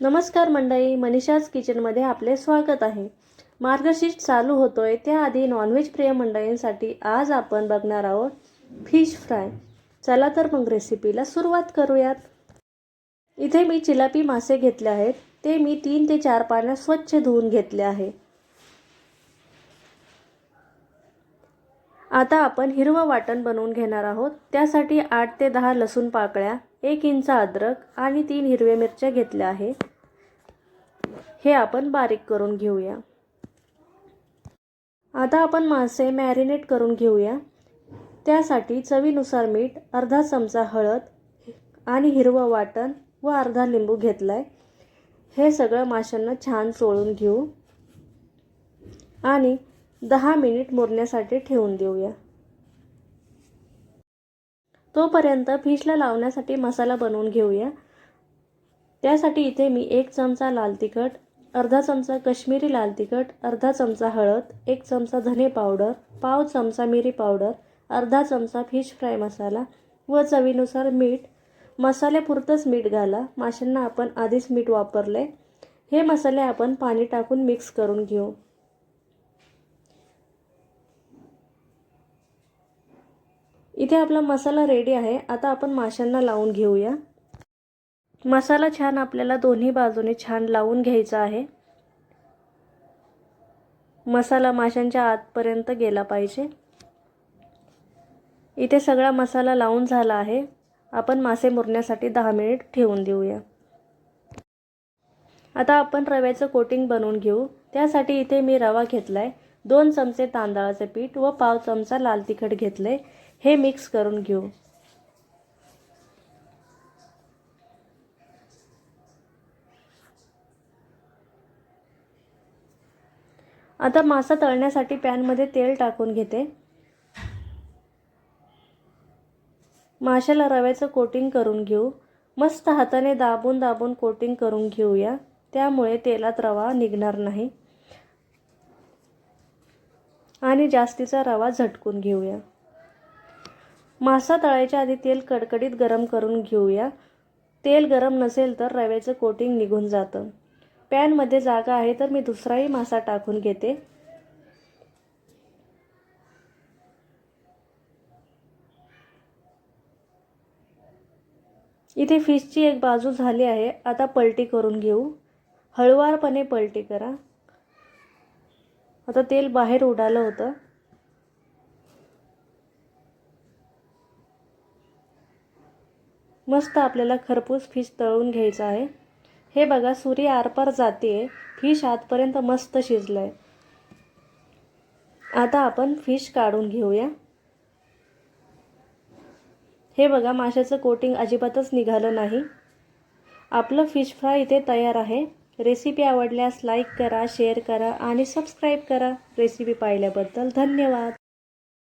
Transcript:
नमस्कार मंडळी मनीषाज किचनमध्ये आपले स्वागत आहे. मार्गशीर्ष चालू होतोय. त्याआधी नॉनव्हेज प्रिय मंडळींसाठी आज आपण बघणार आहोत फिश फ्राय चला तर मग रेसिपीला सुरुवात करूयात. इथे मी चिलापी मासे घेतले आहेत. ते मी तीन ते चार पाण्यात स्वच्छ धुवून घेतले आहे. आता आपण हिरवं वाटण बनवून घेणार आहोत. त्यासाठी आठ ते दहा लसूण पाकळ्या एक इंच अद्रक आणि तीन हिरव्या मिरच्या घेतल्या आहे हे आपण बारीक करून घेऊया. आता आपण मासे मॅरिनेट करून घेऊया. त्यासाठी चवीनुसार मीठ अर्धा चमचा हळद आणि हिरवं वाटण व अर्धा लिंबू घेतला आहे हे सगळं माशांना छान चोळून घेऊ. आणि दहा मिनिट मुरण्यासाठी ठेवून देऊया. तोपर्यंत फिशला लावण्यासाठी मसाला बनवून घेऊया. त्यासाठी इथे मी एक चमचा लाल तिखट अर्धा चमचा कश्मीरी लाल तिखट अर्धा चमचा हळद एक चमचा धने पावडर पाव चमचा मिरी पावडर अर्धा चमचा फिश फ्राय मसाला व चवीनुसार मीठ. मसाल्यापुरतंच मीठ घाला. माशांना आपण आधीच मीठ वापरले हे मसाले आपण पाणी टाकून मिक्स करून घेऊ. इथे आपला मसाला रेडी आहे. आता आपण माशांना लावून घेऊया. मसाला छान आपल्याला दोन्ही बाजूने छान लावून घ्यायचा आहे. मसाला माशांच्या आतपर्यंत गेला पाहिजे. इथे सगळा मसाला लावून झाला आहे. आपण मासे मुरण्यासाठी दहा मिनिट ठेवून देऊया. आता आपण रव्याचं कोटिंग बनवून घेऊ. त्यासाठी इथे मी रवा घेतला आहे दोन चमचे तांदळाचे पीठ व पाव चमचा लाल तिखट घेतले हे मिक्स करून घेऊ. आता मासा तळण्यासाठी पॅनमध्ये तेल टाकून घेते. माशाला रव्याचं कोटिंग करून घेऊ. मस्त हाताने दाबून दाबून कोटिंग करून घेऊया. त्यामुळे तेलात रवा निघणार नाही. आणि जास्तीचा रवा झटकून घेऊया. मासा तळायच्या आधी तेल कडकडीत गरम करून घेऊया. तेल गरम नसेल तर रव्याचं कोटिंग निघून जातं. पॅनमध्ये जागा आहे तर मी दुसराही मासा टाकून घेते. इथे फिशची एक बाजू झाली आहे. आता पलटी करून घेऊ. हळुवारपणे पलटी करा. आता तेल बाहेर उडालं होतं. मस्त आपल्याला खरपूस फिश तळून घ्यायचं आहे. हे बघा सूर्य आरपार जाते. आहे फिश आतपर्यंत मस्त शिजलं आहे आता आपण फिश काढून घेऊया. हे बघा माशाचं कोटिंग अजिबातच निघालं नाही. आपलं फिश फ्राय इथे तयार आहे. रेसिपी आवडल्यास लाईक करा शेअर करा आणि सबस्क्राईब करा. रेसिपी पाहिल्याबद्दल धन्यवाद.